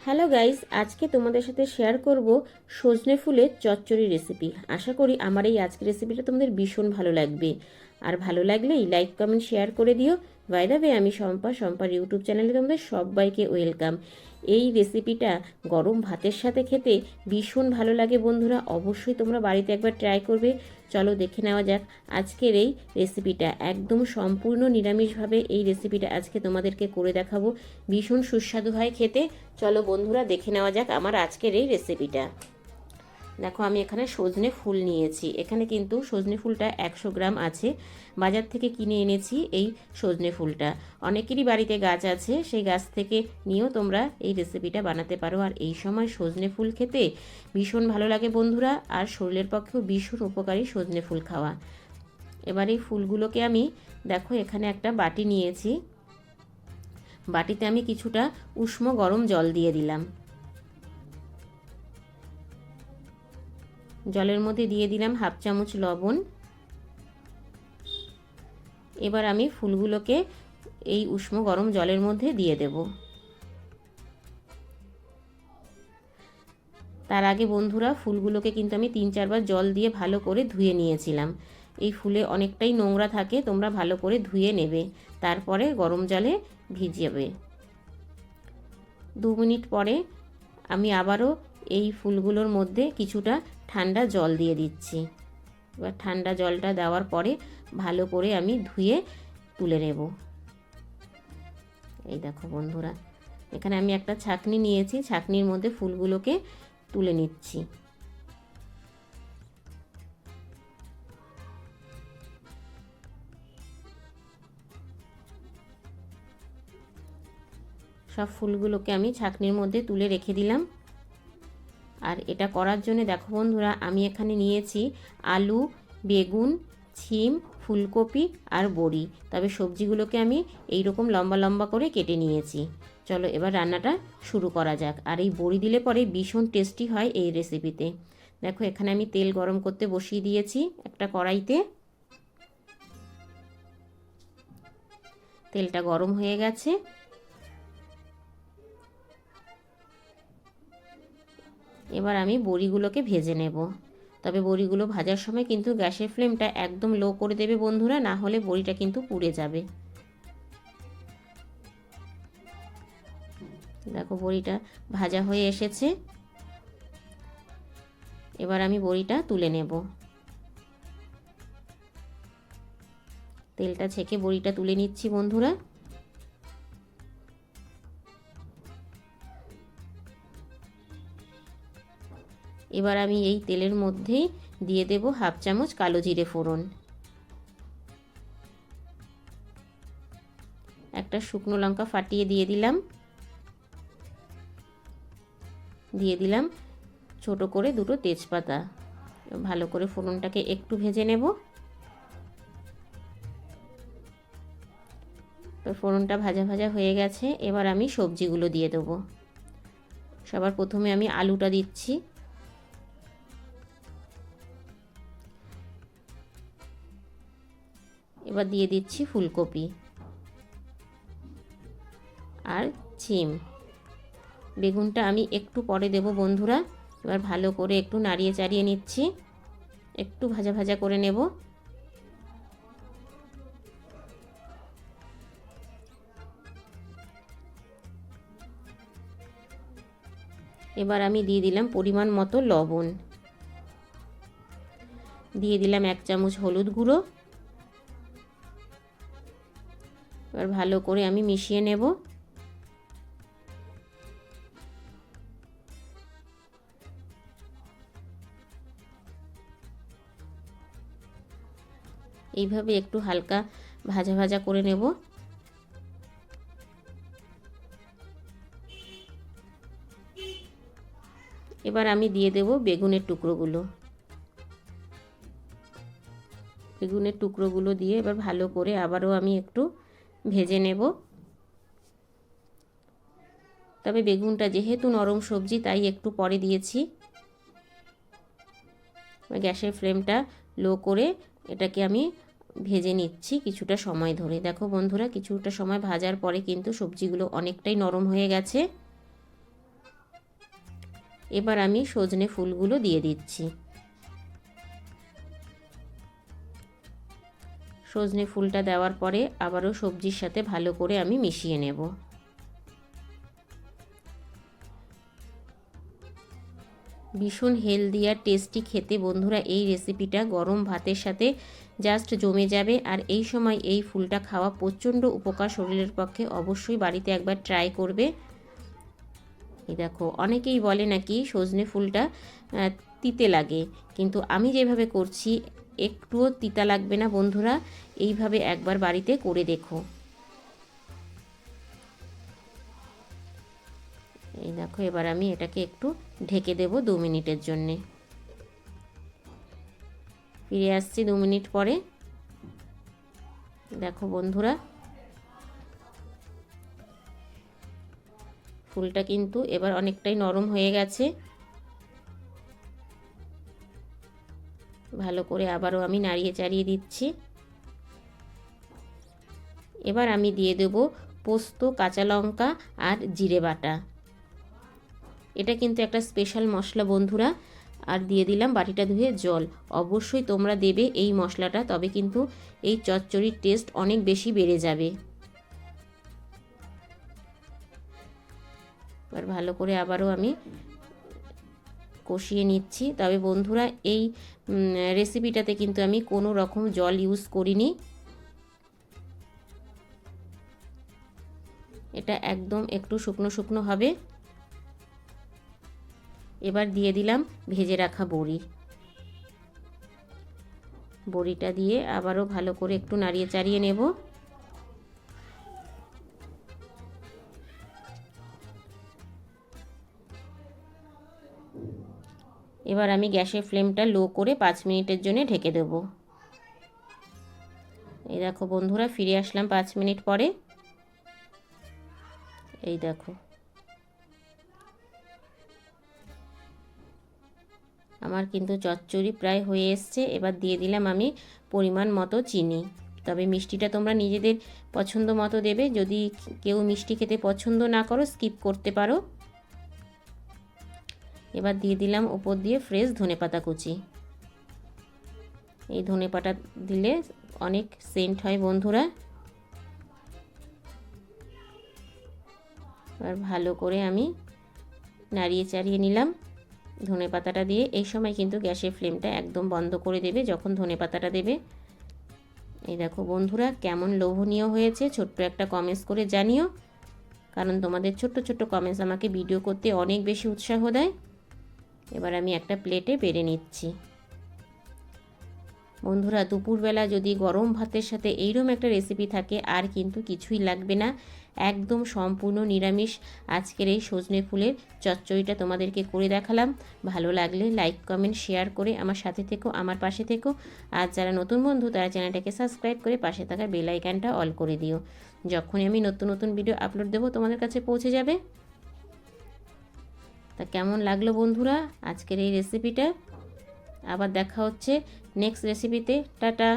Hello guys আজকে তোমাদের সাথে শেয়ার করব সজনে ফুলের চচ্চড়ি রেসিপি আশা করি আমার এই আজকের রেসিপিটা তোমাদের ভীষণ ভালো লাগবে। আর ভালো লাগলেই লাইক কমেন্ট শেয়ার করে দিও। বাইদাবে আমি শম্পা শম্পার ইউটিউব চ্যানেলে তোমাদের সবাইকে ওয়েলকাম এই রেসিপিটা গরম ভাতের সাথে খেতে ভীষণ ভালো লাগে বন্ধুরা। অবশ্যই তোমরা বাড়িতে একবার ট্রাই করবে। চলো দেখে নেওয়া যাক আজকের এই রেসিপিটা একদম সম্পূর্ণ নিরামিষভাবে এই রেসিপিটা আজকে তোমাদেরকে করে দেখাবো। ভীষণ সুস্বাদু হয় খেতে। চলো বন্ধুরা দেখে নেওয়া যাক আমার আজকের এই রেসিপিটা দেখো, আমি এখানে সজনে ফুল নিয়েছি। এখানে কিন্তু সজনে ফুলটা একশো গ্রাম আছে। বাজার থেকে কিনে এনেছি এই সজনে ফুলটা। অনেকেরই বাড়িতে গাছ আছে, সেই গাছ থেকে নিয়েও তোমরা এই রেসিপিটা বানাতে পারো। আর এই সময় সজনে ফুল খেতে ভীষণ ভালো লাগে বন্ধুরা, আর শরীরের পক্ষেও ভীষণ উপকারী সজনে ফুল খাওয়া। এবার এই ফুলগুলোকে আমি দেখো, এখানে একটা বাটি নিয়েছি। বাটিতে আমি কিছুটা উষ্ণ গরম জল দিয়ে দিলাম। জলের মধ্যে দিয়ে দিলাম হাফ চামচ লবণ। এবার আমি ফুলগুলোকে এই উষ্ণ গরম জলের মধ্যে দিয়ে দেব। তার আগে বন্ধুরা, ফুলগুলোকে কিন্তু আমি তিন চারবার জল দিয়ে ভালো করে ধুয়ে নিয়েছিলাম। এই ফুলে অনেকটাই নোংরা থাকে, তোমরা ভালো করে ধুয়ে নেবে। তারপরে গরম জলে ভিজাবে দু মিনিট পরে আমি আবারও এই ফুলগুলোর মধ্যে কিছুটা ঠান্ডা জল দিয়ে দিচ্ছি। এবার ঠান্ডা জলটা দেওয়ার পরে ভালো করে আমি ধুয়ে তুলে নেব। এই দেখো বন্ধুরা, এখানে আমি একটা ছাকনি নিয়েছি, ছাকনির মধ্যে ফুলগুলোকে তুলে নিচ্ছি। সব ফুলগুলোকে আমি ছাকনির মধ্যে তুলে রেখে দিলাম। আর এটা করার জন্য দেখো বন্ধুরা, আমি এখানে নিয়েছি আলু, বেগুন, ছিম, ফুলকপি আর বড়ি। তবে সবজিগুলোকে আমি এই রকম লম্বা লম্বা করে কেটে নিয়েছি। চলো এবার রান্নাটা শুরু করা যাক। আর এই বড়ি দিলে পরে ভীষণ টেস্টি হয় এই রেসিপিতে। দেখো এখানে আমি তেল গরম করতে বসিয়ে দিয়েছি একটা কড়াইতে। তেলটা গরম হয়ে গেছে। এবার আমি বড়িগুলোকে ভেজে নেব। তবে বড়িগুলো ভাজার সময় কিন্তু গ্যাসের ফ্লেমটা একদম লো করে দেবে বন্ধুরা, না হলে বড়িটা কিন্তু পুড়ে যাবে। দেখো বড়িটা ভাজা হয়ে এসেছে। এবার আমি বড়িটা তুলে নেব। তেলটা ছেঁকে বড়িটা তুলে নিচ্ছি বন্ধুরা। এবার আমি এই তেলের মধ্যেই দিয়ে দেব হাফ চামচ কালো জিরে ফোড়ন। একটা শুকনো লঙ্কা ফাটিয়ে দিয়ে দিলাম। দিয়ে দিলাম ছোট করে দুটো তেজপাতা। ভালো করে ফোড়নটাকে একটু ভেজে নেব। তো ফোড়নটা ভাজা ভাজা হয়ে গেছে, এবার আমি সবজিগুলো দিয়ে দেবো। সবার প্রথমে আমি আলুটা দিচ্ছি। এবার দিয়ে দিচ্ছি ফুলকপি। আর ছিম বেগুনটা আমি একটু পরে দেব বন্ধুরা। এবার ভালো করে একটু নাড়িয়ে চাড়িয়ে নিচ্ছি। একটু ভাজা ভাজা করে নেব। এবার আমি দিয়ে দিলাম পরিমাণ মতো লবণ। দিয়ে দিলাম এক চামচ হলুদ গুঁড়ো। এবার ভালো করে আমি মিশিয়ে নেব। এইভাবে একটু হালকা ভাজা ভাজা করে নেব। এবার আমি দিয়ে দেব বেগুনের টুকরোগুলো। বেগুনের টুকরোগুলো দিয়ে এবার ভালো করে আবারও আমি একটু ভেজে নেব। তবে বেগুনটা যেহেতু নরম সবজি, তাই একটু পরে দিয়েছি। গ্যাসের ফ্লেমটা লো করে এটাকে আমি ভেজে নিচ্ছি কিছুটা সময় ধরে। দেখো বন্ধুরা, কিছুটা সময় ভাজার পরে কিন্তু সবজিগুলো অনেকটাই নরম হয়ে গেছে। এবার আমি সজনে ফুলগুলো দিয়ে দিচ্ছি। সজনে ফুলটা দেওয়ার পরে আবারও সবজির সাথে ভালো করে আমি মিশিয়ে নেব। ভীষণ হেলদি আর টেস্টি খেতে বন্ধুরা এই রেসিপিটা গরম ভাতের সাথে জাস্ট জমে যাবে আর এই সময় এই ফুলটা খাওয়া প্রচণ্ড উপকার শরীরের পক্ষে অবশ্যই বাড়িতে একবার ট্রাই করবে। এই দেখো, অনেকেই বলে নাকি সজনে ফুলটা তিতে লাগে, কিন্তু আমি যেভাবে করছি একটুও তিতা লাগবে না, বন্ধুরা। এইভাবে একবার বাড়িতে করে দেখো। এই দেখো, এবার আমি এটাকে একটু ঢেকে দেব দু মিনিটের জন্যে। ফিরে আসছি দু মিনিট পরে। দেখো, বন্ধুরা। ফুলটা কিন্তু এবার অনেকটাই নরম হয়ে গেছে। ভালো করে আবারও আমি নাড়িয়ে চাড়িয়ে দিচ্ছি। এবার আমি দিয়ে দেব পোস্ত, কাঁচা লঙ্কা আর জিরে বাটা। এটা কিন্তু একটা স্পেশাল মশলা বন্ধুরা। আর দিয়ে দিলাম বাটিটা ধুয়ে জল। অবশ্যই তোমরা দেবে এই মশলাটা, তবে কিন্তু এই চচ্চড়ির টেস্ট অনেক বেশি বেড়ে যাবে। এবার ভালো করে আবারও আমি কষিয়ে নিচ্ছি। তবে বন্ধুরা, এই রেসিপিটাতে কিন্তু আমি কোনো রকম জল ইউজ করিনি। এটা একদম একটু শুকনো শুকনো হবে। এবার দিয়ে দিলাম ভেজে রাখা বড়ি। বড়িটা দিয়ে আবারও ভালো করে একটু নাড়িয়ে চাড়িয়ে নেব। এবার আমি গ্যাসের ফ্লেমটা লো করে পাঁচ মিনিটের জন্য ঢেকে দেবো। এই দেখো বন্ধুরা, ফিরে আসলাম পাঁচ মিনিট পরে। এই দেখো। আমার কিন্তু চচ্চড়ি প্রায় হয়ে এসছে। এবার দিয়ে দিলাম আমি পরিমাণ মতো চিনি। তবে মিষ্টিটা তোমরা নিজেদের পছন্দ মতো দেবে। যদি কেউ মিষ্টি খেতে পছন্দ না করো, স্কিপ করতে পারো। এবার দিয়ে দিলাম ওপর দিয়ে ফ্রেশ ধনেপাতা কুচি। এই ধনেপাতা দিলে অনেক সেন্ট হয় বন্ধুরা। এবার ভালো করে আমি নাড়িয়ে চাড়িয়ে নিলাম। ধনে পাতাটা দিয়ে এই সময় কিন্তু গ্যাসের ফ্লেমটা একদম বন্ধ করে দেবে যখন ধনে পাতাটা দেবে। এই দেখো বন্ধুরা কেমন লোভনীয় হয়েছে, ছোট্ট একটা কমেন্টস করে জানিও। কারণ তোমাদের ছোট্ট ছোট্ট কমেন্টস আমাকে ভিডিও করতে অনেক বেশি উৎসাহ দেয়। এবার আমি একটা প্লেটে বেড়ে নিচ্ছি। বন্ধুরা, দুপুরবেলা যদি গরম ভাতের সাথে এইরকম একটা রেসিপি থাকে, আর কিন্তু কিছুই লাগবে না। একদম সম্পূর্ণ নিরামিষ। আজকের এই সজনে ফুলের চচ্চড়িটা তোমাদেরকে করে দেখালাম। ভালো লাগলে লাইক কমেন্ট শেয়ার করে আমার সাথে থেকো, আমার পাশে থেকো। আর যারা নতুন বন্ধু, তারা চ্যানেলটাকে সাবস্ক্রাইব করে পাশে থাকা বেল আইকনটা অল করে দিও। যখনই আমি নতুন নতুন ভিডিও আপলোড দেবো, তোমাদের কাছে পৌঁছে যাবে। তা কেমন লাগল বন্ধুরা আজকের এই রেসিপিটা আবার দেখা হচ্ছে নেক্সট রেসিপিতে টাটা!